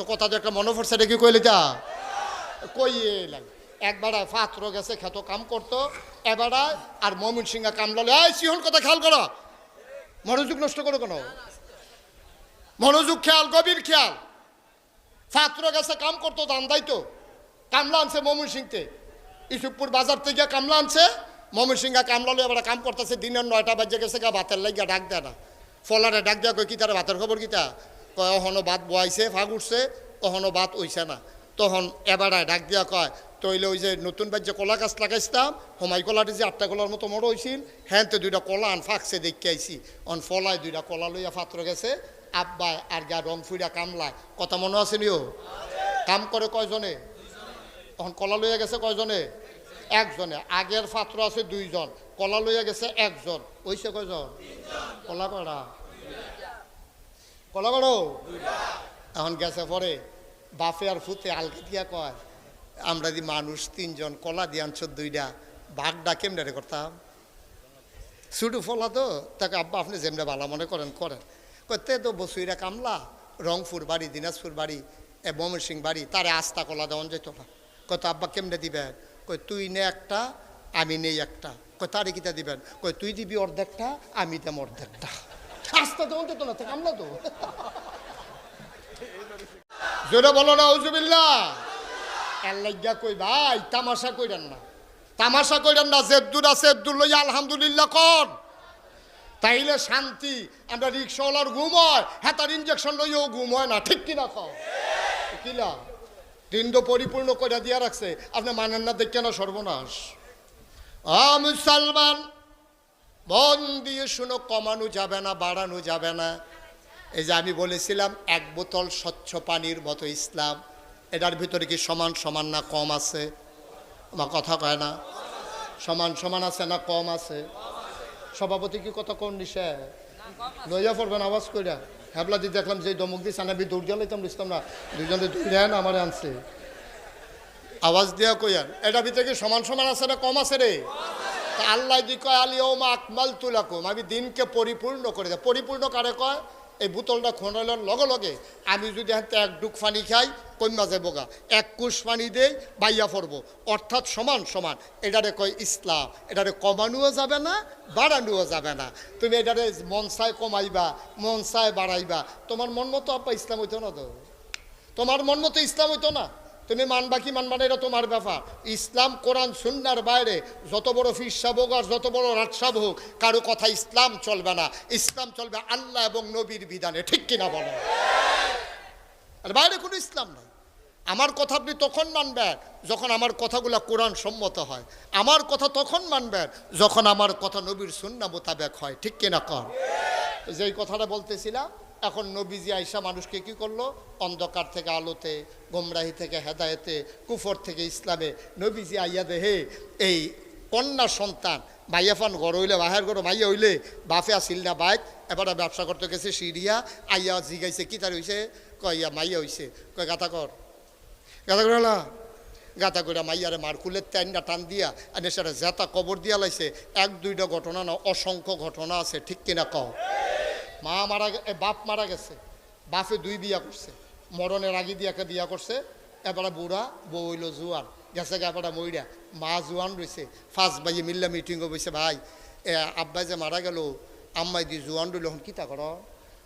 তো কথা তো একটা মনে পড়ছে দেখি কইলে যা? কই এলাম। একবার ফাত্র গেছে খেত কাম করতো, এবার আর মমিন সিংহা কামলালে এই সিহন কথা খেয়াল করো। মনোযোগ নষ্ট করো কেন? মনোযোগ খেয়াল, গভীর খেয়াল। ফাত্র গেছে কাম করতো, দান দাইতো। কামলা আনছে মমিন সিংতে ইসুকপুর বাজার থেকে কামলা আনছে। মমিন সিংহা কামলালে এবার কাম করতেছে, দিনের নয়টা বাজে গেছে গা, ভাতের লাগিয়া ডাক দেয় না। ফলারে ডাক দেওয়া কই, কি তারা ভাতের খবর কিতা কয়, অহনো ভাত বয়াইছে ফাগ উঠছে, অহনো ভাত ওইছে না। তখন এবারায় ডাক দিয়া কয়, তইলে ওই যে নতুন বাজ্যে কলা গাছ লাগাইছিলাম হোমাই কলাটি যে আটটা কলার মতো মরো হয়েছিল হ্যাঁ তো দুইটা কলা আন ফাঁকছে দেখে আইছি। অন ফলায় দুইটা কলা লইয়া ফাত্র গেছে, আব্বাই আর গা রং ফুইরা কামলায়। কথা মনে আছে নিও? কাম করে কয়জনে? তখন কলা লইয়া গেছে কয়জনে? একজনে। আগের পাত্র আছে দুইজন, কলা লইয়া গেছে একজন। ওইসে কয়জন? কলা করা কলা করো এখন গেছে পরে, বাপে আর ফুতে আলকে দিয়া কয়, আমরা যদি মানুষ তিনজন কলা দিয়ে আনছো দুইটা বাঘটা কেমনে রে করতাম? ছুটু ফলা তো, তাকে আব্বা আপনি যেমনি ভালো মনে করেন করেন। করতে তো বসুইরা কামলা, রংপুর বাড়ি, দিনাজপুর বাড়ি, এ সিং বাড়ি, তারে আস্তা কলা দেওয়ান যেত না। কত আব্বা কেমনে দিবেন কই তুই নে একটা, আমি নেই একটা। কই তারে কিতা দিবেন? কই তুই দিবি অর্ধেকটা, আমি দেম অর্ধেকটা। আস্তা দেওয়ান যেত না তো কামলা তো। জোরে বলো না উজুবিল্লা আল্লাহ কই ভাই, তামাশা কইরেন না। তামাশা কইরেন না, জেদ্দুর আছে, জেদ্দুর লইয়া আলহামদুলিল্লাহ কর। তাইলে শান্তি, আমরা রিক্সাওয়ালার ঘুম হয় হ্যাঁ ইঞ্জেকশন লইও ঘুম হয় না, ঠিক কিনা খাও কিলা দিন তো পরিপূর্ণ করে দিয়া রাখছে, আপনি মানেন না, দেখে না সর্বনাশ। আ মুসলমান মন দিয়ে শুনো, কমানো যাবে না, বাড়ানো যাবে না। এই যে আমি বলেছিলাম, এক বোতল স্বচ্ছ পানির মতো ইসলাম। এটার ভিতরে কি সমান সমান না কম আছে? আমার কথা কয় না। সমান সমান আছে না কম আছে? সভাপতি কি কথা কোন নিশে লইয়া পড়বেন আওয়াজ কইরা। হ্যাবলা দি দেখলাম যে দমক দিস আমি দৌড় দিয়ে লাইতাম, বুঝতাম না দুজনে দৌড়ে না আমার আনছে। আওয়াজ দিয়া কইয়ার এটা ভিতরে কি সমান সমান আছে না কম আছে রে? আল্লাহ দি কয়, আলি ওমা আকমাল তুলাকুম আমি দিনকে পরিপূর্ণ করে দেয় পরিপূর্ণ কারে কয়? এই বোতলটা খোনাইলের লগে লগে আমি যদি হাতে এক ডুক পানি খাই, কইমা যাব গা। এক কুশ পানি দেই, বাইয়া পড়ব। অর্থাৎ সমান সমান। এটারে কয় ইসলাম। এটারে কমানোও যাবে না, বাড়ানোও যাবে না। তুমি এটারে মন চায় কমাইবা, মন চায় বাড়াইবা। তোমার মন মতো আপা ইসলাম হইতো না তো? তোমার মন মতো ইসলাম হইতো না? তুমি মানবা কি মানবা না, এটা তোমার ব্যাপার। ইসলাম, কোরআন, সুন্নার বাইরে যত বড় ফিরসাব হোক আর যত বড় রাজসাব হোক, কারও কথা ইসলাম চলবে না। ইসলাম চলবে আল্লাহ এবং নবীর বিধানে, ঠিক কিনা বলো? আর বাইরে কোনো ইসলাম নাই। আমার কথা আপনি তখন মানবেন যখন আমার কথাগুলো কোরআন সম্মত হয়। আমার কথা তখন মানবেন যখন আমার কথা নবীর সুন্না মোতাবেক হয়, ঠিক কিনা কর? যেই কথাটা বলতেছিলাম এখন নবীজি আইসা মানুষকে কি করল? অন্ধকার থেকে আলোতে, গোমরাহি থেকে হেদায়েতে, কুফর থেকে ইসলামে নবীজি আইয়া দেহে এই কন্যা সন্তান মাইয়াফান গড় হইলে বাহের গড় মাইয়া হইলে বাফে আসিল না বাইক, এবারে ব্যবসা করতে গেছে সিরিয়া আইয়া জিগাইছে, কি তার হইছে? কয়, ইয়া মাইয়া হইছে। কয়, গাথা কর। গাথা করে না গাথা করে মাইয়ারে মার খুলে টাইনটা টান দিয়া আর সেটা জেতা কবর দিয়া লাইছে। এক, দুইটা ঘটনা না, অসংখ্য ঘটনা আছে, ঠিক কিনা কও? মা মারা বাপ মারা গেছে। বাপে দুই বিয়া করছে। মরণের আগে দিয়ে একটা বিয়া করছে। এবারে বুড়া বউ হইল জুয়ান। গেছে এবারে মইরা। মা জুয়ান রয়েছে ফার্স্ট ভাইয়ে মিল্লা মিটিংও বইছে, ভাই আব্বাই যে মারা গেল, আম্মাই দি জুয়ান রইল হন কিতা কর?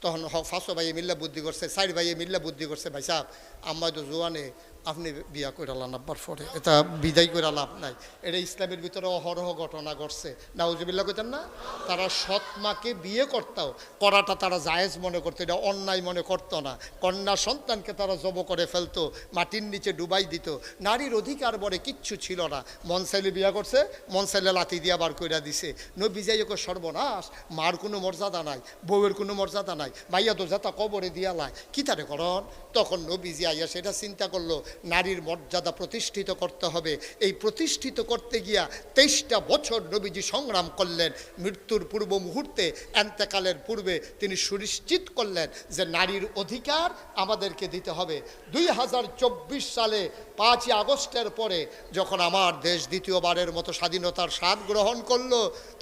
তখন ফাঁসো ভাইয়ে মিল্লা বুদ্ধি করছে, সাইড ভাইয়ে মিল্লা বুদ্ধি করছে, ভাই সাহেব, আম্মাই তো জোয়ানে, আপনি বিয়া করে লান আব্বার পরে এটা বিদায় করে লাভ নাই। এটা ইসলামের ভিতরে অহরহ ঘটনা ঘটছে। নাউজুবিল্লা কইতেন না, তারা সৎ মাকে বিয়ে করতাও, করাটা তারা জায়েজ মনে করতো, এটা অন্যায় মনে করতো না। কন্যা সন্তানকে তারা জব করে ফেলতো, মাটির নিচে ডুবাই দিত, নারীর অধিকার বলে কিচ্ছু ছিল না। মন চাইলে বিয়া করছে মন চাইলে লাথি দিয়া বার কইরা দিছে। নবী যাই সর্বনাশ, মার কোনো মর্যাদা নাই, বউয়ের কোনো মর্যাদা নাই মাইয়া যাতা কবরে দিয়া লাই। কি তারে করন তখন নবীজি আইয়া সেটা চিন্তা করল, নারীর মর্যাদা প্রতিষ্ঠিত করতে হবে। এই প্রতিষ্ঠিত করতে গিয়া তেইশটা বছর নবীজি সংগ্রাম করলেন। মৃত্যুর পূর্ব মুহূর্তে, এন্তেকালের পূর্বে তিনি সুনিশ্চিত করলেন যে নারীর অধিকার আমাদেরকে দিতে হবে। দুই হাজার চব্বিশ সালে পাঁচই আগস্টের পরে যখন আমার দেশ দ্বিতীয়বারের মতো স্বাধীনতার স্বাদ গ্রহণ করল,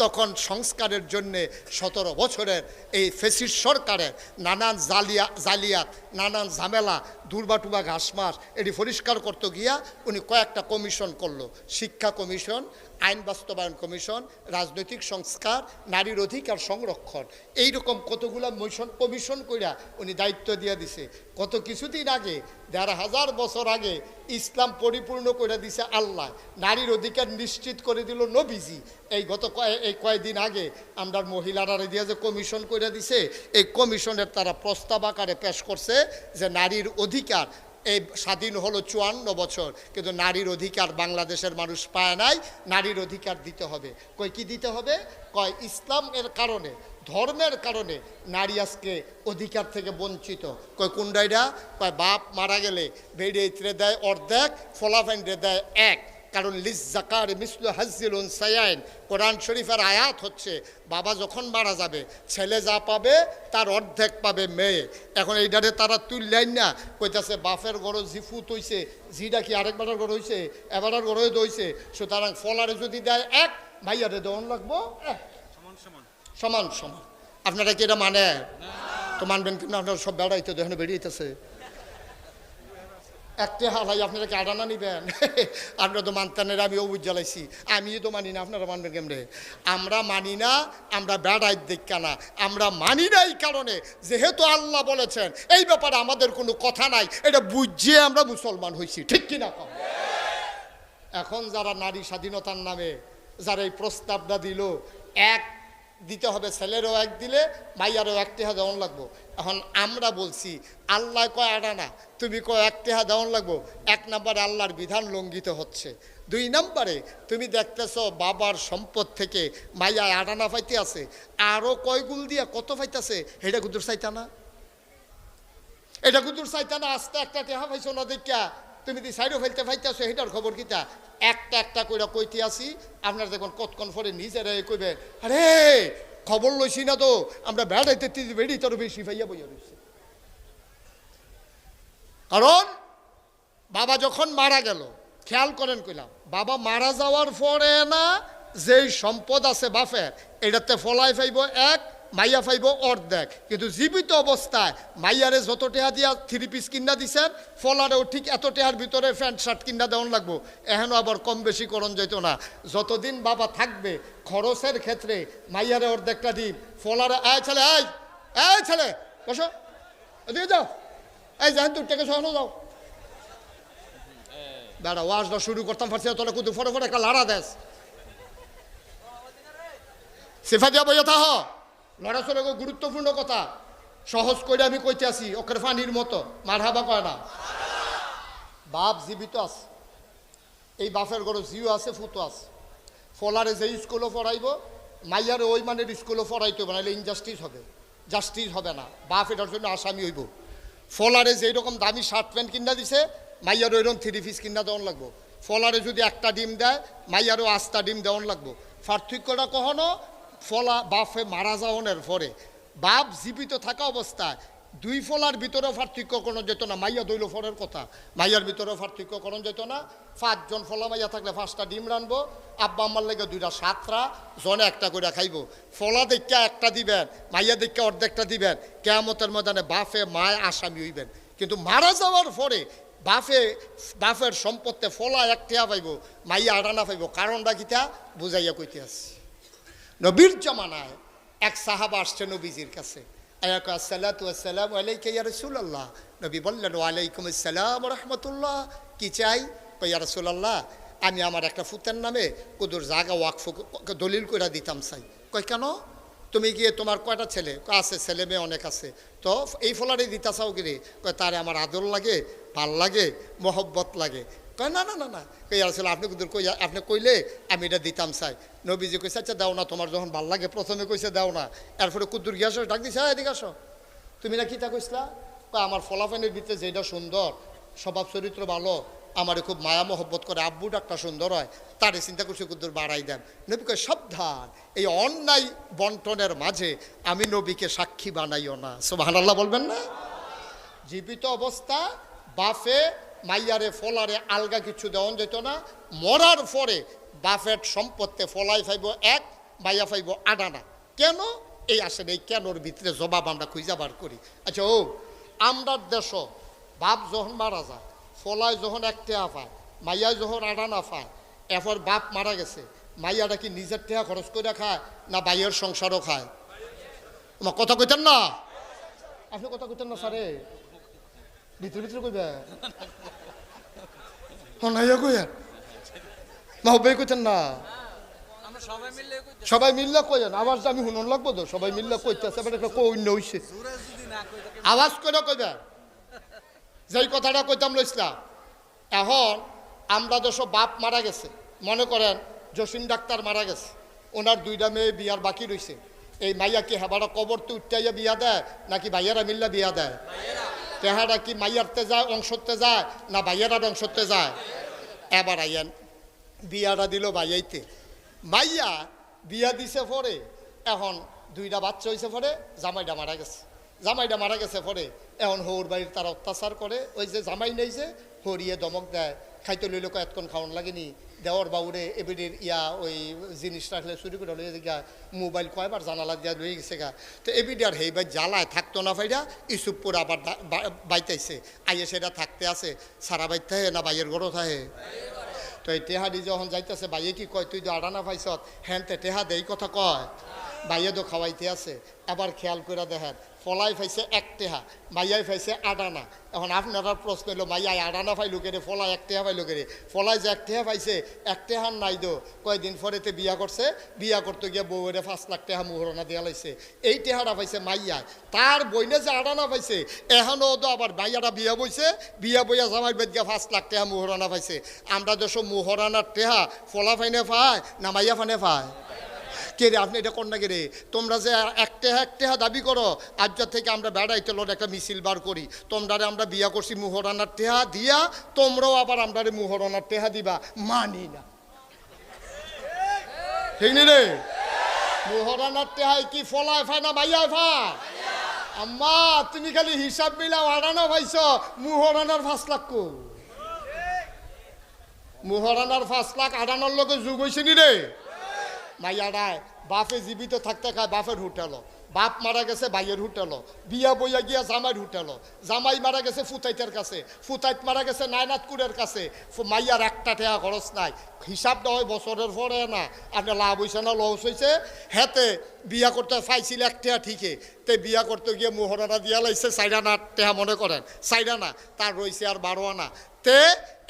তখন সংস্কারের জন্যে সতেরো বছরের এই ফেসিস সরকারের নানান জালিয়া, জালিয়াত, নানান ঝামেলা দুর্বাটুবা ঘাসমাস ঘাস মাস, এটি পরিষ্কার করতে গিয়া উনি কয়েকটা কমিশন করল। শিক্ষা কমিশন আইন বাস্তবায়ন কমিশন, রাজনৈতিক সংস্কার, নারীর অধিকার সংরক্ষণ। এই রকম কতগুলা মিশন কমিশন কইরা উনি দায়িত্ব দিয়ে দিছে। কত কিছুদিন আগে, দেড় হাজার বছর আগে, ইসলাম পরিপূর্ণ করে দিছে আল্লাহ। নারীর অধিকার নিশ্চিত করে দিল নবীজি। এই গত কয়, এই কয়েকদিন আগে আমরা মহিলারা দিয়ে যে কমিশন করে দিছে, এই কমিশনের তারা প্রস্তাব আকারে পেশ করছে যে নারীর অধিকার এই স্বাধীন হলো চুয়ান্ন বছর, কিন্তু নারীর অধিকার বাংলাদেশের মানুষ পায় নাই, নারীর অধিকার দিতে হবে। কই, কি দিতে হবে? কয়, ইসলামের কারণে, ধর্মের কারণে নারী আজকে অধিকার থেকে বঞ্চিত। কয় কুন্ডাইরা কয়, বাপ মারা গেলে বেড়ে ইতরে দেয় অর্ধেক, ফলাফেন্ডে দেয় এক। কারণ লিস জাকার মিসলু হাজিল সায়াইন কোরআন শরীফের আয়াত হচ্ছে বাবা যখন মারা যাবে ছেলে যা পাবে তার অর্ধেক পাবে মেয়ে। এখন এইটারে তারা তুললেন না কইতাছে বাফের গড় জিফুত হইছে জিটা কি আরেকবারের গড় হইছে? এবারের গড় হইছে। সুতরাং ফলারে যদি দেয় এক ভাইয়ারে দেওয়ান লাগবো এক। সমান সমান। আপনারা কি এটা মানে? তো মানবেন কিন্তু আপনারা সব বেড়াইতে দেখেন বেরিয়েছে একটা হালাই আপনারা কি আডানা নিবেন? আপনারা তো মানতেন আমি অবুজ জ্বালাইছি। আমিও তো মানি না, আপনারা মানবেন কেমনে? আমরা মানি না, আমরা বেড়াই দেখা না। আমরা মানি না এই কারণে, যেহেতু আল্লাহ বলেছেন, এই ব্যাপারে আমাদের কোনো কথা নাই, এটা বুঝিয়ে আমরা মুসলমান হয়েছি ঠিক কিনা কম? এখন যারা নারী স্বাধীনতার নামে, যারা এই প্রস্তাবটা দিল, এক দিতে হবে, ছেলেরও এক দিলে, মাইয়ারও এক টেহা দেওয়ান লাগবো। এখন আমরা বলছি, আল্লাহ কয় আডা না, তুমি কয় এক টেহা দেওয়ান লাগবো? এক নম্বরে আল্লাহর বিধান লঙ্ঘিত হচ্ছে। দুই নম্বরে, তুমি দেখতেছ বাবার সম্পদ থেকে মাইয়া আডানা পাইতে আছে। আরও কয় গুল দিয়া কত পাইতেছে হেটা কুদুর চাইতা না? এটা কুদুর চাইতা না? আস্তে একটা টেহা পাইছো না দেখা? তুমি দি সাইডও ফেলতে পাইতেছো সেটার খবর কিতা? একটা একটা কইরা কইতে আসি, আপনার দেখুন কতক্ষণ পরে নিজেরা কইবে, আরে, খবর লইছি না তো, আমরা বেড়াইতে বেড়ি তোর বেশি ভাইয়া বইয়া রয়েছে কারণ, বাবা যখন মারা গেল, খেয়াল করেন কইলাম, বাবা মারা যাওয়ার পরে না, যেই সম্পদ আছে বাফের এটাতে ফলাই ফাইব এক মাইয়া ফাইব অর্ধেক। কিন্তু জীবিত অবস্থায় মাইয়ারে যত টেহা দিয়া থ্রি পিস কিনা দিছেন, ফলারেও ঠিক এত টেহার ভিতরে প্যান্ট, শার্ট কিনা দেওয়ান লাগবো। এখনও আবার কম বেশি করণ যেত না। যতদিন বাবা থাকবে, খরচের ক্ষেত্রে মাইয়ারে অর্ধেকটা দিন। ফলারে আয় ছেলে আয় আয় ছেলে, বসো। এদিকে যাও। এই যান তোর টাকা সহানো যাও। দাঁড়া ওয়াজটা শুরু করতাম পারছি তোরা কুতু ফটো ফটো একটা লাড়া দেশ সেফা দিয়া বইয়া থাহ। লড়াচড়া গুরুত্বপূর্ণ কথা। সহজ করে আমি কইতে আসি ওকের ফানির মতো মার হাবা কয় না। বাপ জীবিত আছে। এই বাপের ঘরে জিও আছে ফুতো আছে। ফলারে যে স্কুলও পড়াইব, মাইয়ারে ওই মানের স্কুলও পড়াইতে হবে নাহলে ইনজাস্টিস হবে। জাস্টিস হবে না। বাপ এটার জন্য আসামি হইব। ফলারে যেই রকম দামি শার্ট প্যান্ট কিনা দিছে, মাইয়ারও এরকম থ্রি পিস কিনা দেওয়ান লাগবো। ফলারে যদি একটা ডিম দেয়, মাইয়ারও আস্তা ডিম দেওয়ান লাগবো। পার্থক্যটা কখনো ফলা বাপে মারা যাওয়ানের পরে, বাপ জীবিত থাকা অবস্থায় দুই ফলার ভিতরে পার্থক্য কোনো যেত না, মাইয়া দইল ফলের কথা। মাইয়ার ভিতরে পার্থক্য কোনো যেত না, পাঁচজন ফলা মাইয়া থাকলে পাঁচটা ডিম রানবো, আব্বা আম্মার লেগে দুইটা সাতটা, জনে একটা করে খাইব। ফলা দেখা একটা দিবেন, মাইয়া দেখা অর্ধেকটা দিবেন, কেয়ামতের ময়দানে বাফে মায় আসামি হইবেন। কিন্তু মারা যাওয়ার পরে বাফে বাফের সম্পত্তি ফলা একটিয়া পাইব, মাইয়া আড়ানা পাইব, কারণটা কিতা? বুঝাইয়া কইতে আসছি নবীর জমানায় এক সাহাবা আসছে নবীজির কাছে। আয়াক নবী বললেন, ওয়ালাইকুম আসসালাম রাহমাতুল্লাহ। কি চাই? কই রাসূলুল্লাহ, আমি আমার একটা ফুতের নামে কুদুর জায়গা ওয়াকফ দলিল কইরা দিতাম চাই। কই কেন? তুমি গিয়ে তোমার কয়টা ছেলে? আছে, ছেলে মেয়ে অনেক আছে। তো এই ফলারে দিতা চাও কিরে কয়, তারে আমার আদর লাগে, ভালো লাগে, মহব্বত লাগে। কয় না না না না। কই আসলে আপনি কুদুর কই আপনি কইলে আমি এটা দিতাম চাই। নবীজি কইছে আচ্ছা দাও না তোমার যখন ভালো লাগে প্রথমে কইছে দাও না। এরপরে কুদ্দুর গিয়ে আসো ডাক দিছে "হ্যাঁ, এদিকে আসো। তুমি না কিতা কইসলা আমার ফলাফানের ভিতরে যেটা সুন্দর স্বভাব চরিত্র ভালো আমার খুব মায়া মহব্বত করে আব্বু ডাকটা সুন্দর হয় তারে চিন্তা করছে কুদ্দুর বাড়াই দেন। নবী কয় সাবধান এই অন্যায় বন্টনের মাঝে আমি নবীকে সাক্ষী বানাইও না। সোবাহান আল্লাহ বলবেন না? জীবিত অবস্থা বাফে মাইয়ারে ফলারে আলগা কিছু দেওয়ান যেত না, মরার পরে বাফের সম্পত্তি ফলাই ফাইব এক, মাইয়া ফাইব আডানা কেন? এই আসেন, এই কেনর ভিতরে জবাব আমরা খুঁজা বার করি। আচ্ছা ও আমরা দেশ বাপ যখন মারা যায় ফলায় যখন এক টেহা পায় মাইয়ায় যখন আডানা পায় এরপর বাপ মারা গেছে মাইয়াটা কি নিজের টেহা খরচ করে খায় না বাইয়ের সংসারও খায়? কথা কইতেন না? আপনি কথা কইতেন না, স্যারে? ভিতরে ভিতরে কইবে নাইয়া কইয়া মা হবে কইতেন না সবাই মিলে সবাই মিললে কইেন আওয়াজ আমি শুনুন লাগবো তো সবাই মিললে কইতেছে এবার একটা কইন্য হইছে আওয়াজ করে কইবে যেই কথাটা কইতাম লইছিলাম এখন আমরা সব বাপ মারা গেছে মনে করেন জসিম ডাক্তার মারা গেছে ওনার দুইটা মেয়ে বিয়ার বাকি রইছে এই মাইয়া কি হেবারা কবর তো উঠাইয়া বিয়া দেয় নাকি ভাইয়ারা মিল্লা বিয়া দেয় তেহারা কি মাইয়ারতে যায় অংশতে যায়, না ভাইয়ারার অংশতে যায়? এবার আইয়েন, বিয়াটা দিল ভাইয়াইতে মাইয়া বিয়া দিছে পরে, এখন দুইটা বাচ্চা হয়েছে পরে, জামাইটা মারা গেছে। জামাইটা মারা গেছে পরে, এখন হৌর বাড়ির তার অত্যাচার করে, ওই যে জামাই নেই যে হরিয়ে দমক দেয়। খাইতে লইলে এতক্ষণ খাওয়ান লাগেনি। দেওয়ার বাউরে এবিডির ইয়া ওই জিনিস রাখলে চুরি করে লইয়ে গা মোবাইল কয়বার জানালা দিয়া লয়ে গেছে গা তো এবিডি আর হেইবার জ্বালায় থাকতো না ফাইরা ইসুপুর আবার বাইতাইছে আইয়ে সেটা থাকতে আছে সারা বাইতে না বাইয়ের গড়ও থাকে তো এই টেহাদি যখন যাইতেছে বাইয়ে কি কয় তুই তো আড়ানা পাইছত হ্যান তে টেহা দেই কথা কয় বাইয়ে তো খাওয়াইতে আছে আবার খেয়াল করে দেখেন ফলাই পাইছে এক টেহা, মাইয়াই পাইছে আডানা এখন আপনারা প্রশ্ন হলো মাইয়াই আডানা পাইলো কেরে, ফলাই এক টেহা পাইলো কেরে? ফলাই যে এক টেহা পাইছে এক টেহার নাই দো। কয়দিন পরেতে বিয়া করছে, বিয়া করতে গিয়ে বউরে পাঁচ লাখ টেহা মুহরণা দেওয়া লাইছে। এই টেহাটা পাইছে মাইয়াই তার বইনে যে আডানা পাইছে এখনও তো আবার মাইয়াটা বিয়া বইছে, বিয়া বইয়া জামাই বেদ গিয়া পাঁচ লাখ টেহা মুহরণা পাইছে। আমরা দেশ মুহরানার টেহা ফলা ফাইনে পায় না মাইয়া ফানে পায়? কে রে, আপনি এটা কর না কে রে? তোমরা যে এক টেহা এক টেহা দাবি করো আজ্জার থেকে আমরা বেড়াইতে লোক একটা মিছিল বার করি। তোমরারে আমরা বিয়া করছি মুহরানার টেহা দিয়া, তোমরাও আবার আমরা মুহরানার টেহা দিবা। মানি না। ঠিক নি রে? মুহরানার টেহাই কি ফলায় ফায় না মাইয়ায় ফায় আম্মা, তুমি খালি হিসাব মিলাও, আড়ানো ভাইছ, মুহরানার পাঁচ লাখ কো মুহরানার পাঁচ লাখ আড়ানোর লোকে যুগ হয়েছে নি রে? মাইয়াডায় বাপে জীবিত থাকতে খায় বাপের হোটেল বাপ মারা গেছে ভাইয়ের হোটেল বিয়া বইয়া গিয়া জামাইয়ের হোটেল জামাই মারা গেছে ফুতাইতের কাছে। ফুতাইত মারা গেছে নায়নাথকুরের কাছে। মাইয়ার একটা টেয়া খরচ নাই। হিসাবটা হয় বছরের পরে না। আপনার লাভ হয়েছে না লস হয়েছে হেতে বিয়া করতে পাইছিল এক টেয়া ঠিকই তে বিয়া করতে গিয়ে মোহরানা দিয়া লাইছে সাইডানা টেহা মনে করেন সাইডানা তার রয়েছে আর বারো আনা তে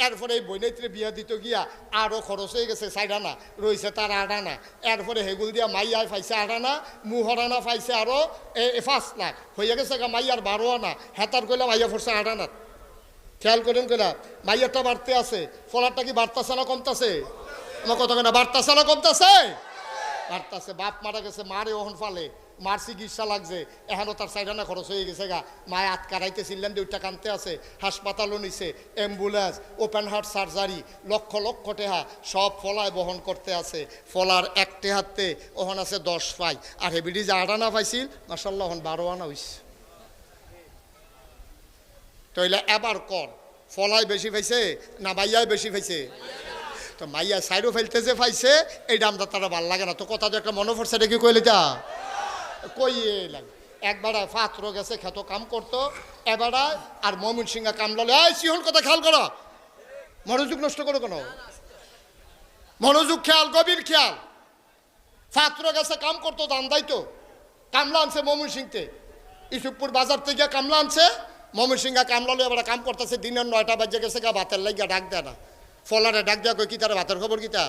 এরপরে এই বৈনাইত্রে বিয়া দিতে গিয়া আরও খরচ হয়ে গেছে সাইডানা রয়েছে তার আডানা এরপরে হেগুল দিয়া মাইয়ায় পাইছে আডানা মুহরানা পাইছে আরও পাঁচ লাখ হয়ে গেছে গা মাইয়ার বারো আনা হেতার কইলে মাইয়া পড়ছে আডানাত খেয়াল করেন কেনা মাইয়ারটা বাড়তে আছে ফলারটা কি বাড়তাছে না কমতাছে? আমার কথা কেনা বাড়তাছে না কমতাছে? বাড়তাছে বাপ মারা গেছে, মারে ওহন ফালে, মার চিকিৎসা লাগছে এখনও তার সাইডানা খরচ হয়ে গেছে গা। মায় হাত কারাইতেছিলেন দুইটা কানতে আছে, হাসপাতালও নিছে, ambulance open heart surgery lakh lakh টেহা সব ফলায় বহন করতে আছে। ফলার এক টেহাতে ওহন আছে দশ পাই। আর হেবিডি যে আটানা পাইছিল মাসাল্লাহ ওহন বারো আনা হইছে। তইলে এবার কর, ফলায় বেশি পাইছে না মাইয়ায় বেশি পাইছে? তো মাইয়া সাইডও ফেলতে যে পাইছে এই দামটা তারা ভালো লাগে না। তো কথা তো একটা মনে পড়ছে দেখি কইলে যা? কই লাগে। একবার ফাত্র গেছে, খেত কাম করতো, এবার আর মমিন সিংহা কামলালে এই সিহন কথা খেয়াল করো। মনোযোগ নষ্ট করো কেন। মনোযোগ খেয়াল, গভীর খেয়াল। ফাত্র গেছে, কাম করতো দান দাইতো কামলা আনছে মমিন সিংতে ইসুপুর বাজার থেকে কামলা আনছে। মমিন সিংহা কামলা লয়ে এবার কাম করতেছে, দিনের নয়টা বাজে গেছে গা, ভাতের লাগিয়া ডাক দেয় না। ফলারে ডাক দেয়া কই কি তার ভাতের খবর কিতা?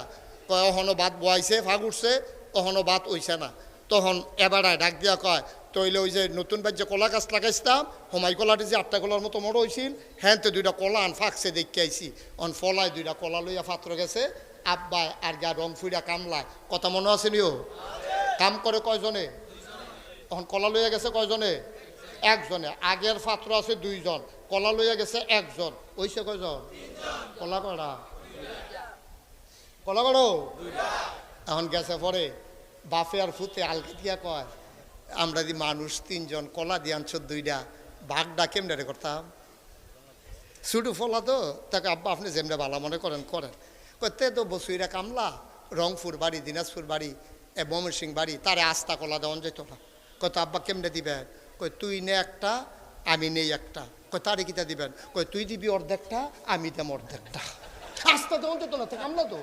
কয়, অহনো ভাত বয়াইছে, ফাগ উঠছে, অহনো ভাত হইছে না। তখন এবারায় ডাক দিয়া কয়, তইলে ওই যে নতুন বাজ্যে কলা গাছ লাগাইছিলাম হোমাই কলাটি যে আটটা কলার মতো মরো হয়েছিল হ্যাঁ তো দুইটা কলা আন ফাঁকছে দেখতে আইছি। অন ফলায় দুইটা কলা লইয়া পাত্র গেছে, আব্বায় আর গা রং ফুইরা কামলায়। কথা মনে আছে নিও? কাম করে কয়জনে? তখন কলা লইয়া গেছে কয়জনে? একজনে, আগের পাত্র আছে দুইজন, কলা লইয়া গেছে একজন ওইসে কয়জন? কলা কড়া কলা কড়ো এখন গেছে পরে বাফে আর ফুতে আলকা দিয়া কয়, আমরা দি মানুষ তিনজন, কলা দিয়ে আনছ দুইটা বাঘটা কেমনে রে করতাম? ছুটু ফলা তো, তাকে, আব্বা, আপনি যেমনি ভালো মনে করেন করেন। করতে তো বসুইরা কামলা, রংপুর বাড়ি, দিনাজপুর বাড়ি, এ সিং বাড়ি, তারে আস্তা কলা দেওয়ান যেত না। কত আব্বা কেমনে দিবে কই, তুই নে একটা, আমি নেই একটা। কই, তারে কিতা দিবেন? কই, তুই দিবি অর্ধেকটা, আমি দেম অর্ধেকটা। আস্তে তো অন্তত না থাকলাম না তো